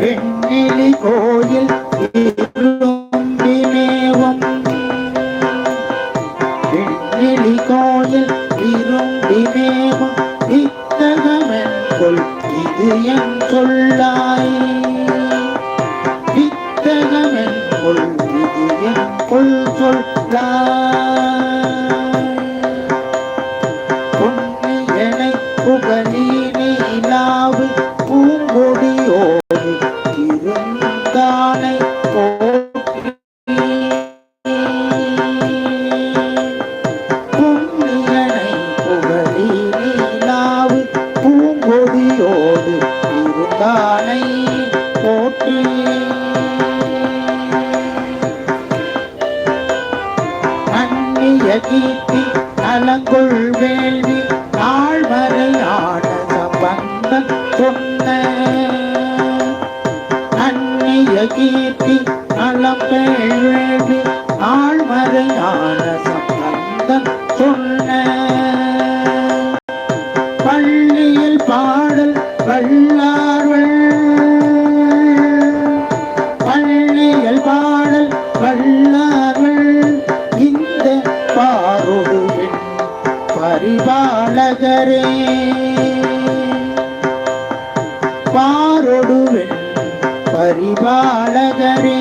வெண்ணிலி கோயில் இரும்பினேவம் வெண்ணிலி கோயில் இரும்பினேவம் இத்தகமென் சொல் இது என் சொல்லாய். இத்தகமென் சொல் இது என் கொள் சொல்லாய். இருந்தானை போற்றி. அந்நிய கீர்த்தி அலங்குள் வேள்வி நாள்வரையான சம்பந்தம் சொன்ன. அந்நிய கீர்த்தி நலம் வேள்வி ஆட சம்பந்தம் சொன்ன. பள்ளியில் பாடல் வல்லார்கள் பரிபாலகரே. பாரொடுவன் பரிபாலகரே.